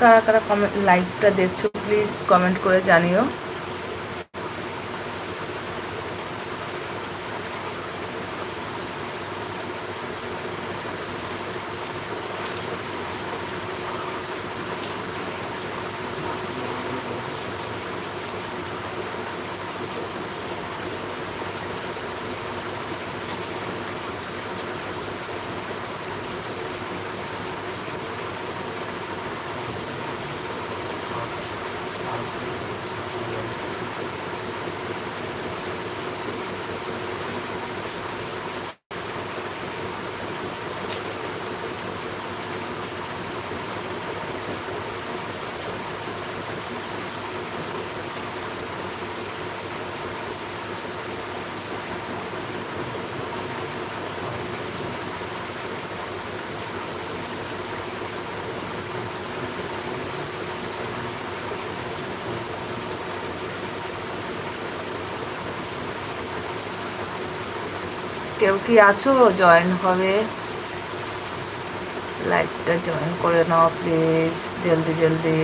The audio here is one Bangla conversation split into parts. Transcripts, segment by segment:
কারা কারা কমেন্ট লাইভটা দেখছ প্লিজ কমেন্ট করে জানিও। কেউ কি আছো? জয়েন হবে। লাইভটা জয়েন করে নাও প্লিজ জলদি জলদি।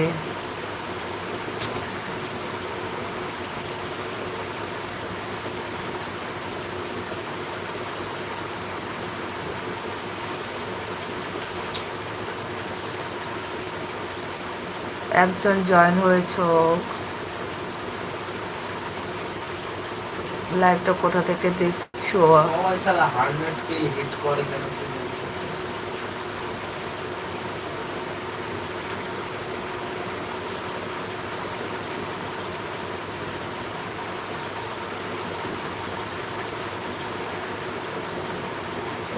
একজন জয়েন হয়েছো লাইভটা কোথা থেকে সবাই হিট করে কেন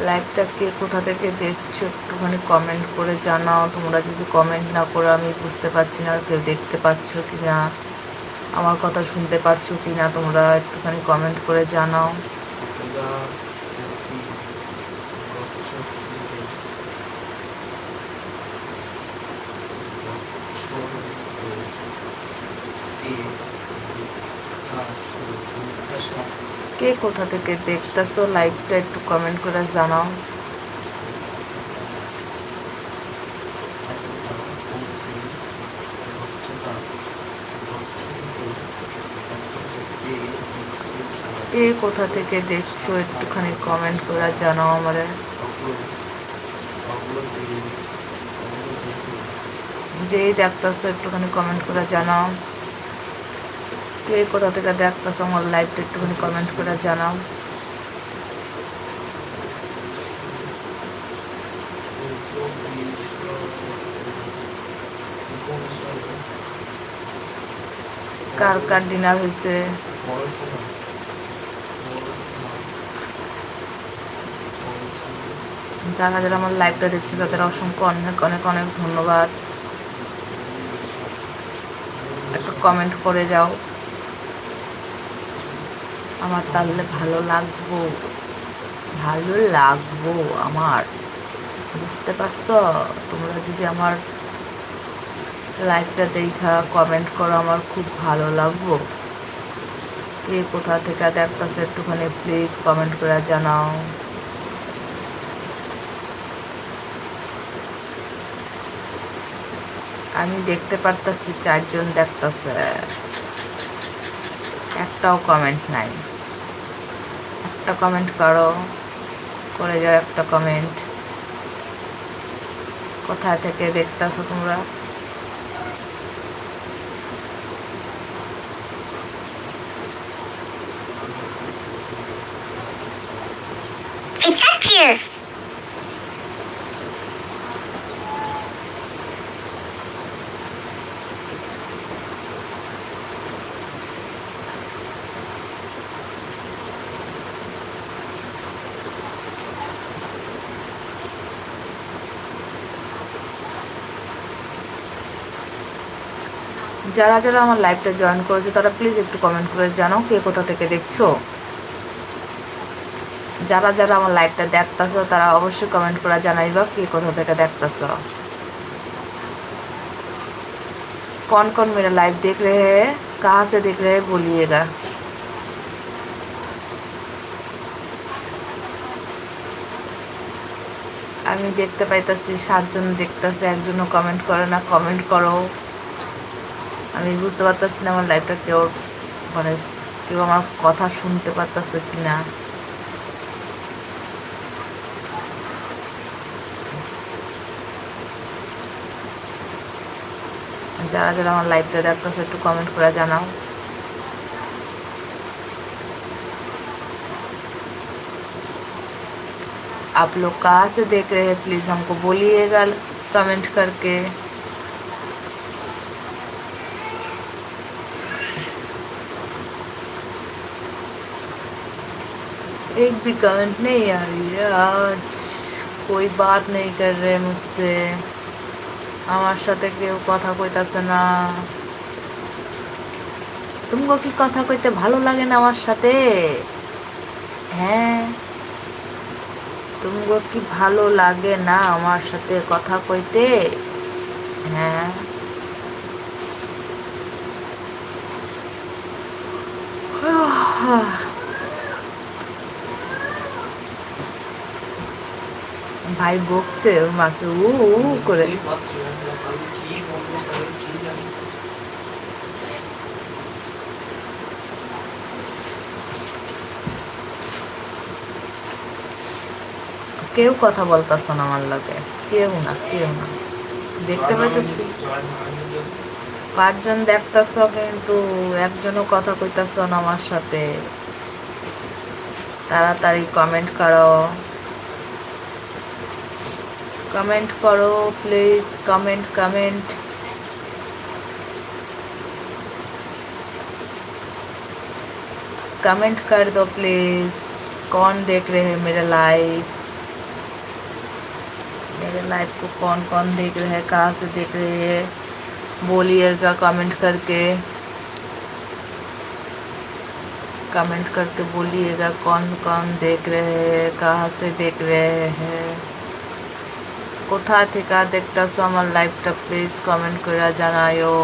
লাইভটা কে কোথা থেকে দেখছ একটুখানি কমেন্ট করে জানাও। তোমরা যদি কমেন্ট না করো আমি বুঝতে পারছি না কেউ দেখতে পাচ্ছ কি না আমার কথা শুনতে পারছ কি না তোমরা একটুখানি কমেন্ট করে জানাও। কে কোথা থেকে দেখতেছো? লাইভটা একটু কমেন্ট করে জানাও। কে কোথা থেকে দেখছ? একটুখানি কমেন্ট করে জানাও আমারে। যেই দেখতেছো, একটুখানি কমেন্ট করে জানাও। কে কোথা থেকে দেখতেছো আমার লাইভটা একটুখানি কমেন্ট করে জানাও। কার কার ডিনার হয়েছে? যারা যারা আমার লাইভটা দেখছে, তাদের অসংখ্য অনেক অনেক অনেক ধন্যবাদ। একটু কমেন্ট করে যাও। আমার তাহলে ভালো লাগবো। ভালো লাগবো আমার। বুঝতে পারছ? তোমরা যদি আমার লাইভটা দেখা কমেন্ট করো, আমার খুব ভালো লাগবো। কে কোথা থেকে দেখতেছে একটুখানি প্লিজ কমেন্ট করে জানাও। আমি দেখতে পারতাছি, চারজন দেখতাছে। একটাও কমেন্ট নাই। একটা কমেন্ট করো, করে যাও একটা কমেন্ট কোথায় থেকে দেখতাছো তোমরা! যারা যারা আমার লাইভটা জয়েন করেছে তারা প্লিজ একটু কমেন্ট করে জানাও কে কোথা থেকে দেখছো যারা যারা আমার লাইভটা দেখতেছো তারা অবশ্যই কমেন্ট করে জানাইবা কে কোথা থেকে দেখতেছো कौन कौन मेरा लाइव देख रहे हैं कहाँ से देख रहे हैं बोलिएगा আমি দেখতে পাইতাছি সাতজন দেখতেছে একজনও কমেন্ট করে না কমেন্ট করো আমি বুঝতে পারতাছি না আমার লাইফটা কেউ মানে কেউ আমার কথা শুনতে পারতেছে কি না যারা যারা আমার লাইভটা দেখতেছে একটু কমেন্ট করে জানাও आप लोग कहाँ से देख रहे हैं प्लीज़ हमको बोलिएगा कमेंट करके एक भी कमेंट नहीं आ रही है आज कोई बात नहीं कर रहे मुझसे আমার সাথে কেউ কথা কইতাছে না তুমগো কি কথা কইতে ভালো লাগে না আমার সাথে হ্যাঁ তুমগো কি ভালো লাগে না আমার সাথে কথা কইতে হ্যাঁ ভাই বকছে মাকে উ উ করে। কেউ কথা বলতাছ না আমার লোকে কেউ না কেউ না। দেখতে পাইতেছি। পাঁচজন দেখতেছ কিন্তু একজনও কথা কইতাছ না আমার সাথে। তাড়াতাড়ি কমেন্ট করো। कमेंट करो प्लीज़ कमेंट कमेंट कमेंट कर दो प्लीज़ कौन देख रहे हैं मेरा लाइव मेरे लाइव को कौन कौन देख रहे है? कहाँ से देख रहे हैं? बोलिएगा कमेंट करके। कमेंट करके बोलिएगा कौन कौन देख रहे हैं? कहाँ से देख रहे हैं? কোথা থেকে দেখতেছো আমার লাইভটা প্লিজ কমেন্ট করে জানাইও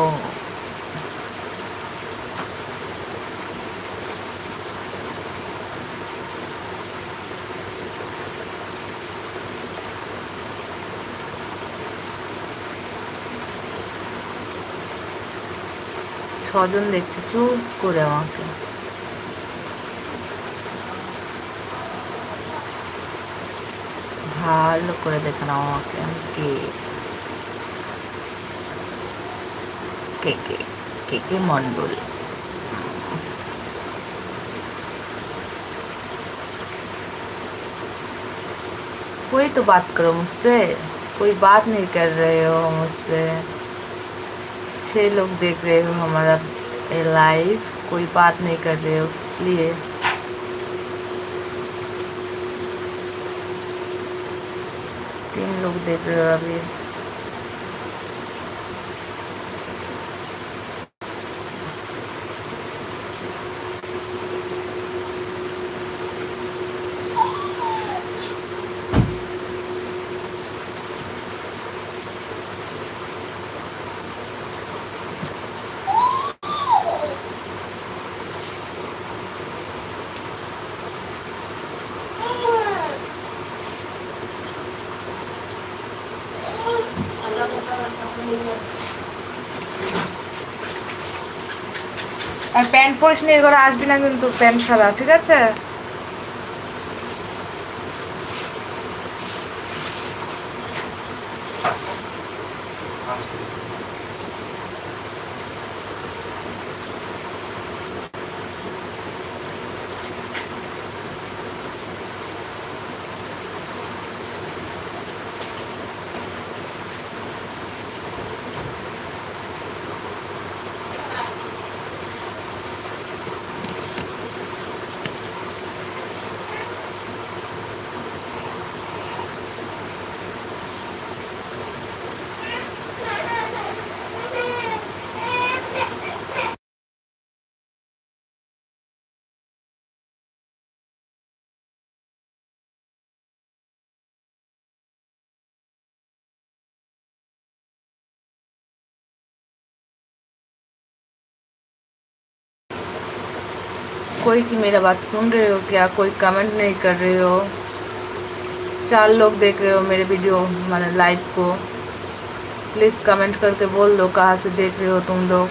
ছজন দেখছে চুপ করে আমাকে। ভালো করে দেখে নাও আমাকে আমি কে কে কে কে কে মন্ডল कोई तो बात करो मुझसे कोई बात नहीं कर रहे हो मुझसे छह लोग देख रहे हो हमारा लाइव कोई बात नहीं कर रहे हो इसलिए লোকদের আমি আর প্যান্ট পরিস নিয়ে ঘরে আসবি না কিন্তু প্যান্ট ছাড়া ঠিক আছে? कोई की मेरा बात सुन रहे हो क्या? कोई कमेंट नहीं कर रहे हो। चार लोग देख रहे हो मेरे वीडियो मैंने लाइव को। प्लीज़ कमेंट करके बोल दो कहाँ से देख रहे हो तुम लोग।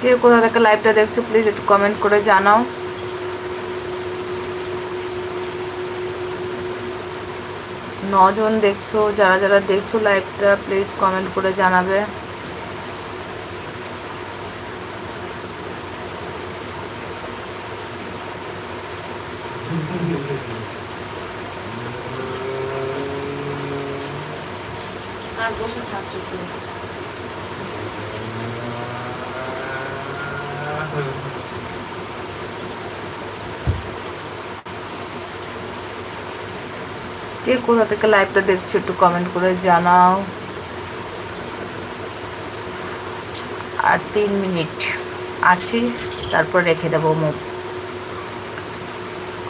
কে কোথা থেকে লাইভটা দেখছ প্লিজ একটু কমেন্ট করে জানাও। নজন দেখছ, যারা যারা দেখছ লাইভটা প্লিজ কমেন্ট করে জানাবে। আর বসে থাকছো কে কোথা থেকে লাইভটা দেখছ একটু কমেন্ট করে জানাও। আর তিন মিনিট আছে, তারপর রেখে দেবো মুখ।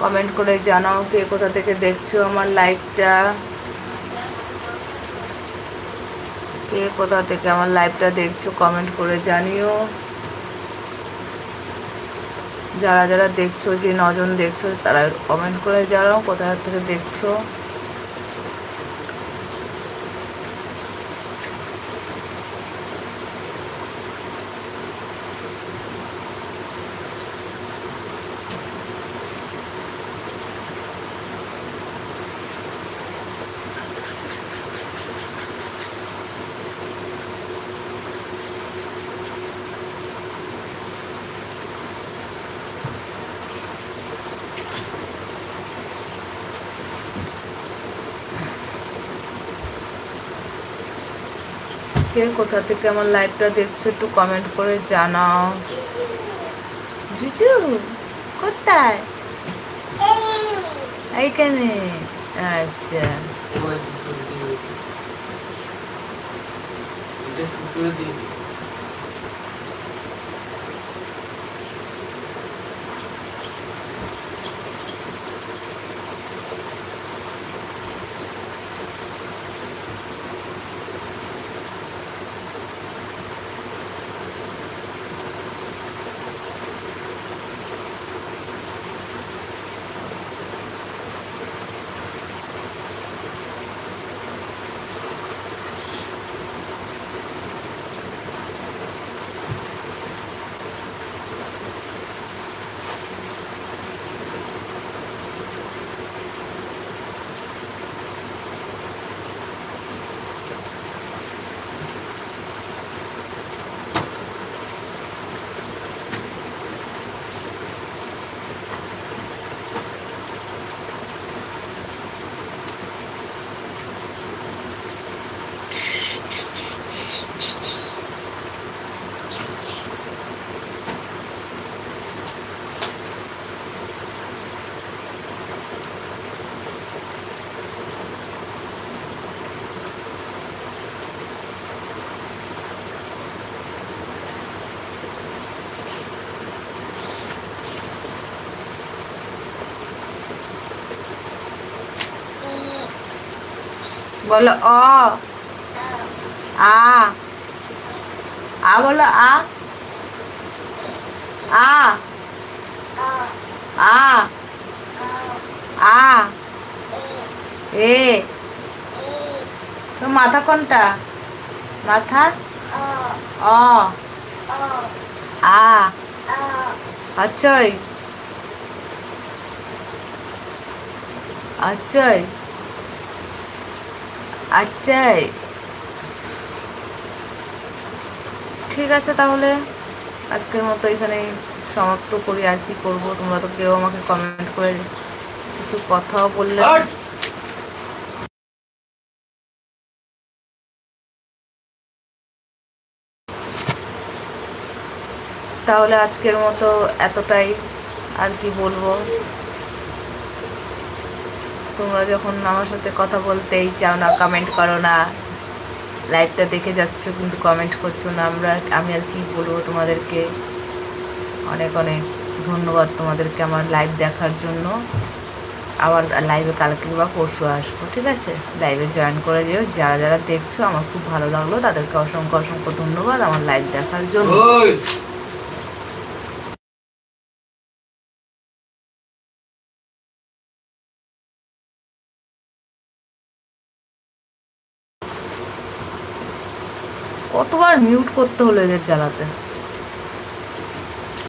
কমেন্ট করে জানাও কে কোথা থেকে দেখছ আমার লাইভটা কে কোথা থেকে আমার লাইভটা দেখছ কমেন্ট করে জানিও। যারা যারা দেখছ, যে নজন দেখছ, তারা কমেন্ট করে জানাও কোথা থেকে দেখছ। কে কোথা থেকে আমার লাইভটা দেখছ একটু কমেন্ট করে জানাও। জুজু কোথায়? এইখানে। আচ্ছা। বলো অ। আ। আ বলো আ। আ। আ। আ। এ। তো মাথা কোনটা? মাথা? অ। আ। আচ্ছই আচ্ছই আচ্ছাই ঠিক আছে তাহলে। আজকের মতো এখানেই সমাপ্ত করি। আর কি করব? তোমরা তো কেউ আমাকে কমেন্ট করে কিছু কথাও বললে তাহলে আজকের মতো এতটাই। আর কি বলব? তোমরা যখন আমার সাথে কথা বলতেই চাও না কমেন্ট করো না লাইভটা দেখে যাচ্ছ কিন্তু কমেন্ট করছ না, আমরা, আমি আর কি বলব তোমাদেরকে? অনেক অনেক ধন্যবাদ তোমাদেরকে আমার লাইভ দেখার জন্য। আবার লাইভে কালকে বা পরশু আসব, ঠিক আছে? লাইভে জয়েন করে দিও যারা যারা দেখছ, আমার খুব ভালো লাগল। তাদেরকে অসংখ্য অসংখ্য ধন্যবাদ আমার লাইভ দেখার জন্য। মিউট করতে হলো এদের জ্বালাতে।